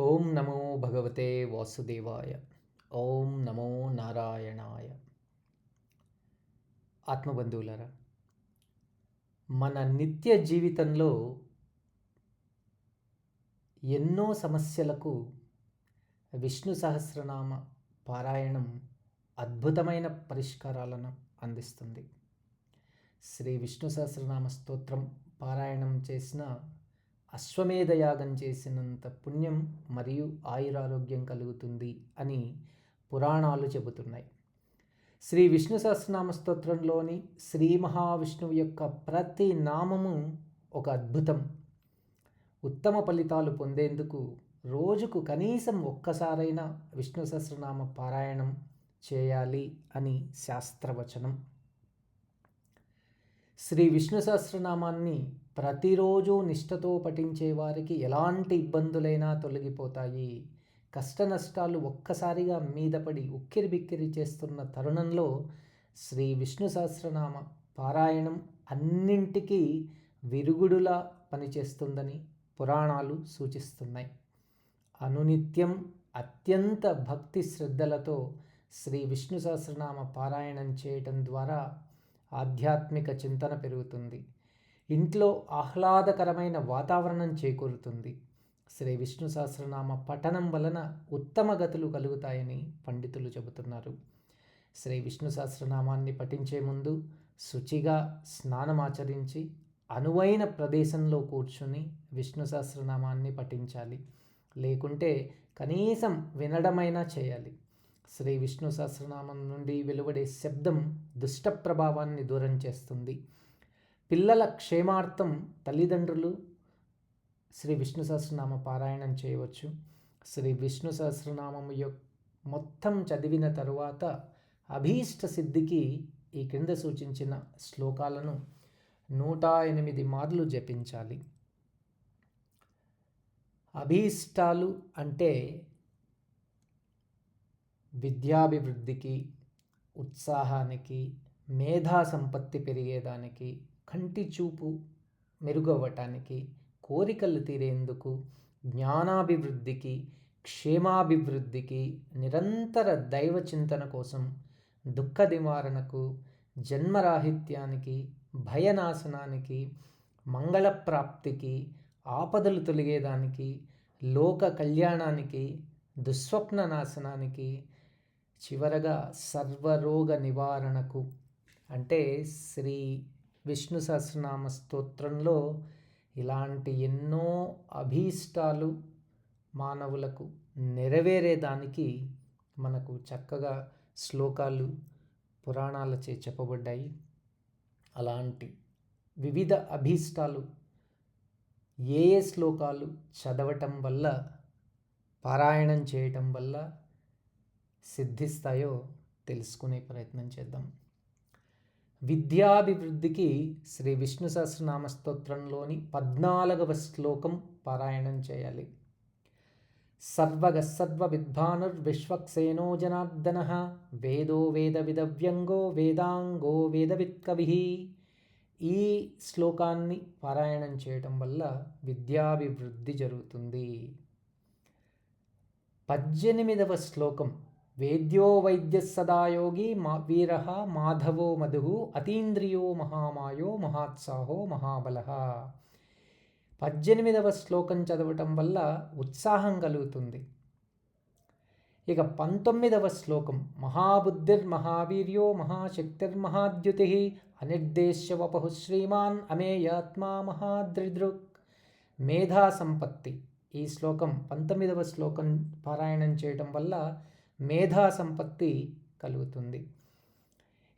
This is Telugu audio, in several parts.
ఓం నమో భగవతే వాసుదేవాయ. ఓం నమో నారాయణాయ. ఆత్మబంధువులారా మన నిత్య జీవితంలో ఎన్నో సమస్యలకు విష్ణు సహస్రనామ పారాయణం అద్భుతమైన పరిష్కారాలను అందిస్తుంది. శ్రీ విష్ణు సహస్రనామ స్తోత్రం పారాయణం చేసిన అశ్వమేధయాగం చేసినంత పుణ్యం మరియు ఆయురారోగ్యం కలుగుతుంది అని పురాణాలు చెబుతున్నాయి. శ్రీ విష్ణు సహస్రనామ స్తోత్రంలోని శ్రీ మహావిష్ణువు యొక్క ప్రతి నామము ఒక అద్భుతం. ఉత్తమ ఫలితాలు పొందేందుకు రోజుకు కనీసం ఒక్కసారైనా విష్ణు సహస్రనామ పారాయణం చేయాలి అని శాస్త్రవచనం. శ్రీ విష్ణు సహస్రనామాన్ని ప్రతిరోజు నిష్ఠతో పఠించే వారికి ఎలాంటి ఇబ్బందులైనా తొలగిపోతాయి. కష్ట నష్టాలు ఒక్కసారిగా మీదపడి ఉక్కిరి బిక్కిరి చేస్తున్న తరుణంలో శ్రీ విష్ణు సహస్రనామ పారాయణం అన్నింటికీ విరుగుడులా పనిచేస్తుందని పురాణాలు సూచిస్తున్నాయి. అనునిత్యం అత్యంత భక్తి శ్రద్ధలతో శ్రీ విష్ణు సహస్రనామ పారాయణం చేయటం ద్వారా ఆధ్యాత్మిక చింతన పెరుగుతుంది. ఇంట్లో ఆహ్లాదకరమైన వాతావరణం చేకూరుతుంది. శ్రీ విష్ణు సహస్రనామ పఠనం వలన ఉత్తమ గతులు కలుగుతాయని పండితులు చెబుతున్నారు. శ్రీ విష్ణు సహస్రనామాన్ని పఠించే ముందు శుచిగా స్నానమాచరించి అనువైన ప్రదేశంలో కూర్చుని విష్ణు సహస్రనామాన్ని పఠించాలి. లేకుంటే కనీసం వినడమైనా చేయాలి. శ్రీ విష్ణు సహస్రనామం నుండి వెలువడే శబ్దం దుష్ట ప్రభావాన్ని దూరం చేస్తుంది. పిల్లల క్షేమార్థం తల్లిదండ్రులు శ్రీ విష్ణు సహస్రనామ పారాయణం చేయవచ్చు. శ్రీ విష్ణు సహస్రనామం యొక్క మొత్తం చదివిన తరువాత అభీష్ట సిద్ధికి ఈ క్రింద సూచించిన శ్లోకాలను నూట ఎనిమిది మార్లు జపించాలి. అభీష్టాలు అంటే విద్యాభివృద్ధికి ఉత్సాహానికి మేధా సంపత్తి పెరిగేదానికి కంటి చూపు మెరుగవ్వటానికి కోరికలు తీరేందుకు జ్ఞానాభివృద్ధికి క్షేమాభివృద్ధికి నిరంతర దైవ చింతన కోసం దుఃఖ నివారణకు జన్మరాహిత్యానికి భయనాశనానికి మంగళప్రాప్తికి ఆపదలు తొలగేదానికి లోక కళ్యాణానికి దుస్వప్న నాశనానికి చివరగా సర్వరోగ నివారణకు అంటే శ్రీ విష్ణు సహస్రనామ స్తోత్రంలో ఇలాంటి ఎన్నో అభీష్టాలు మానవులకు నెరవేరేదానికి మనకు చక్కగా శ్లోకాలు పురాణాలచే చెప్పబడ్డాయి. అలాంటి వివిధ అభీష్టాలు ఏ ఏ శ్లోకాలు చదవటం వల్ల పారాయణం చేయటం వల్ల సిద్ధిస్తాయో తెలుసుకునే ప్రయత్నం చేద్దాం. విద్యాభివృద్ధికి శ్రీ విష్ణు సహస్రనామ స్తోత్రంలోని పద్నాలుగవ శ్లోకం పారాయణం చేయాలి. సర్వగసర్వ విద్వానుర్ విశ్వక్సేనో జనార్దన వేదో వేద విదవ్యంగో వేదాంగో వేదవిత్కవి ఈ శ్లోకాన్ని పారాయణం చేయటం వల్ల విద్యాభివృద్ధి జరుగుతుంది. పద్దెనిమిదవ శ్లోకం వేద్యో వైద్య సదాయోగి మా వీర మాధవో మధు అతీంద్రియో మహామాయో మహాత్సాహో మహాబల. పద్దెనిమిదవ శ్లోకం చదవటం వల్ల ఉత్సాహం కలుగుతుంది. ఇక పంతొమ్మిదవ శ్లోకం మహాబుద్ధిర్మహావీర్యో మహాశక్తిర్మహాద్యుతి అనిర్దేశ్య వపహు శ్రీమాన్ అమేయాత్మా మహాద్రిదృక్. మేధా సంపత్తి ఈ శ్లోకం పంతొమ్మిదవ శ్లోకం పారాయణం చేయటం వల్ల మేధా సంపత్తి కలుగుతుంది.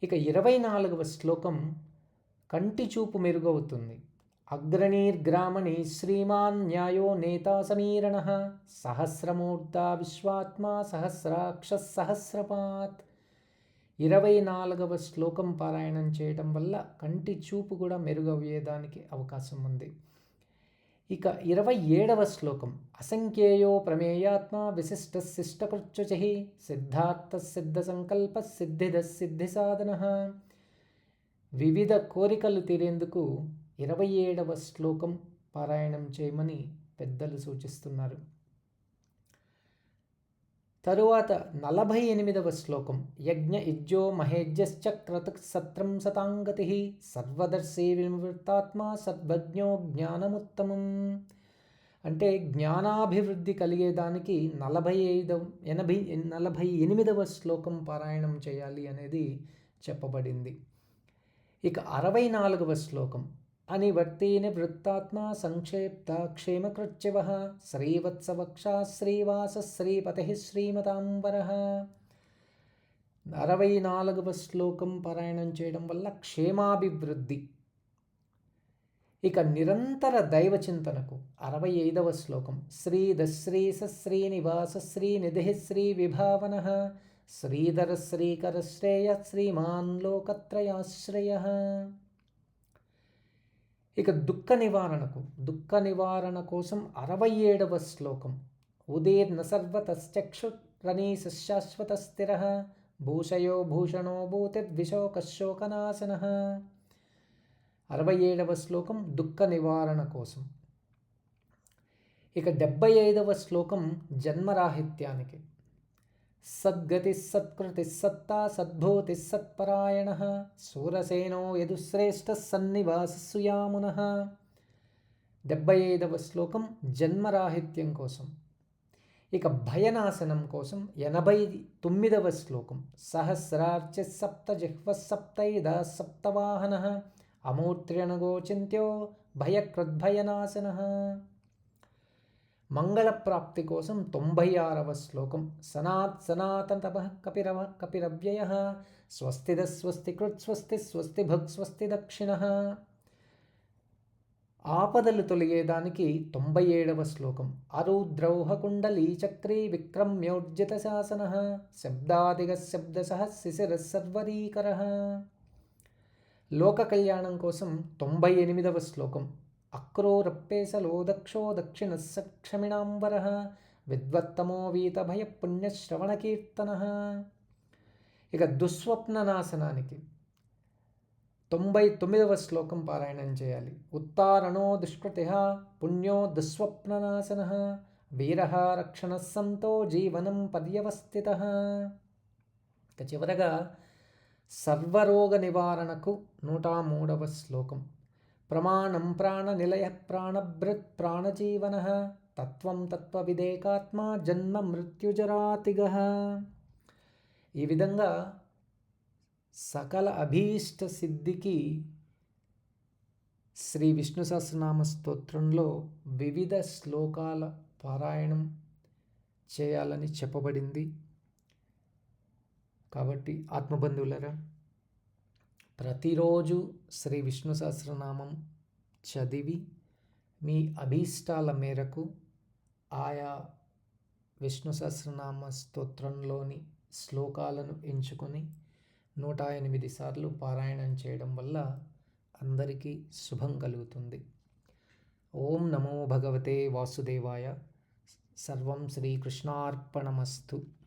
ఇక ఇరవై నాలుగవ శ్లోకం కంటి చూపు మెరుగవుతుంది. అగ్రణీర్గ్రామణి శ్రీమాన్ న్యాయో నేత సమీరణ సహస్రమూర్త విశ్వాత్మా సహస్రాక్ష సహస్రపాత్. ఇరవై నాలుగవ శ్లోకం పారాయణం చేయటం వల్ల కంటి చూపు కూడా మెరుగవయ్యేదానికి అవకాశం ఉంది. ఇక ఇరవై ఏడవ శ్లోకం. అసంఖ్యేయో ప్రమేయాత్మ విశిష్ట శిష్టకృచ్యుచి సిద్ధార్థ సిద్ధ సంకల్ప సిద్ధిద సిద్ధి సాధన. వివిధ కోరికలు తీరేందుకు ఇరవై ఏడవ శ్లోకం పారాయణం చేయమని పెద్దలు సూచిస్తున్నారు. తరువాత నలభై ఎనిమిదవ శ్లోకం యజ్ఞ ఇజ్జో మహేజ్యశ్చ క్రతు సత్రం సతాంగతి సర్వదర్శి వివృత్తాత్మ సద్వజ్ఞో జ్ఞానముత్తమం. అంటే జ్ఞానాభివృద్ధి కలిగేదానికి నలభై ఐదవ ఎనభై నలభై ఎనిమిదవ శ్లోకం పారాయణం చేయాలి అనేది చెప్పబడింది. ఇక అరవై నాలుగవ శ్లోకం అనివర్తీని వృత్తాత్మా సంక్షేప్త క్షేమకృత్యవ శ్రీవత్సవక్షా శ్రీవాస శ్రీపతి శ్రీమతాంబర అరవై నాలుగవ శ్లోకం పారాయణం చేయడం వల్ల క్షేమాభివృద్ధి. ఇక నిరంతర దైవ చింతనకు అరవై ఐదవ శ్లోకం. శ్రీ దశ్రీ శ్రీ నిధి శ్రీ విభావన శ్రీధర శ్రీకర శ్రేయ శ్రీమాన్ లోకత్రయాశ్రయ ఇక దుఃఖ నివారణకు దుఃఖ నివారణ కోసం అరవై ఏడవ శ్లోకం. ఉదీర్ణ సర్వతశ్చక్షురణీశ శాశ్వత స్థిర భూషయో భూషణో భూతిర్విశోకశోకనాశన. అరవై ఏడవ శ్లోకం దుఃఖ నివారణ కోసం. ఇక డెబ్బై ఐదవ శ్లోకం జన్మరాహిత్యానికి. సద్గతి సత్కృతి సత్తా సద్భూతి సత్పరాయణ సూరసేనో యదుశ్రేష్ఠ సన్నివాస సుయామున డెబ్బై ఐదవ శ్లోకం జన్మరాహిత్యం కోసం. ఇక భయనాశనం కోసం ఎనభై తొమ్మిదవ శ్లోకం సహస్రార్చ సప్త జిహ్వ సప్తైద సప్తవాహన. అమూర్త్ర్యణగోచింత్యో భయకృద్భయనాశన మంగళప్రాప్తి కోసం తొంభై ఆరవ శ్లోకం. సనాత్ సనాతన తప కపిరవ కపిరవ్యయ. స్వస్తిద స్వస్తి కృత్ స్వస్తి స్వస్తి భక్ స్వస్తి దక్షిణ. ఆపదలు తొలగేదానికి తొంభై ఏడవ శ్లోకం. అరుద్రౌహ కుండలీ చక్రీ విక్రమ్యోర్జిత శాసన. శబ్దాదిగ శబ్దసహ శిశిర సర్వరీకర. లోక కళ్యాణం కోసం తొంభై ఎనిమిదవ శ్లోకం. అక్రోరప్పేసలో దక్షో దక్షిణ సక్షమిణాంబర విద్వత్తమో వీతభయ పుణ్యశ్రవణకీర్తన ఇక దుస్వప్న నాశనానికి తొంభై తొమ్మిదవ శ్లోకం పారాయణం చేయాలి. ఉత్తారణో దుష్కృతి పుణ్యో దుస్వప్ననాశన వీర రక్షణ సంతో జీవనం పర్యవస్థిత. ఇక చివరగా సర్వరోగ నివారణకు నూట మూడవ శ్లోకం. ప్రమాణం ప్రాణనిలయ ప్రాణభృత్ ప్రాణజీవన తత్వం తత్వవిదేకాత్మ జన్మ మృత్యుజరాతిగ. ఈ విధంగా సకల అభీష్ట సిద్ధికి శ్రీ విష్ణు సహస్రనామ స్తోత్రంలో వివిధ శ్లోకాల పారాయణం చేయాలని చెప్పబడింది. కాబట్టి ఆత్మబంధువులరా ప్రతిరోజు శ్రీ విష్ణు సహస్రనామం చదివి మీ అభీష్టాల మేరకు ఆయా విష్ణు సహస్రనామ స్తోత్రంలోని శ్లోకాలను ఎంచుకొని నూట ఎనిమిది సార్లు పారాయణం చేయడం వల్ల అందరికీ శుభం కలుగుతుంది. ఓం నమో భగవతే వాసుదేవాయ. సర్వం శ్రీకృష్ణార్పణమస్తు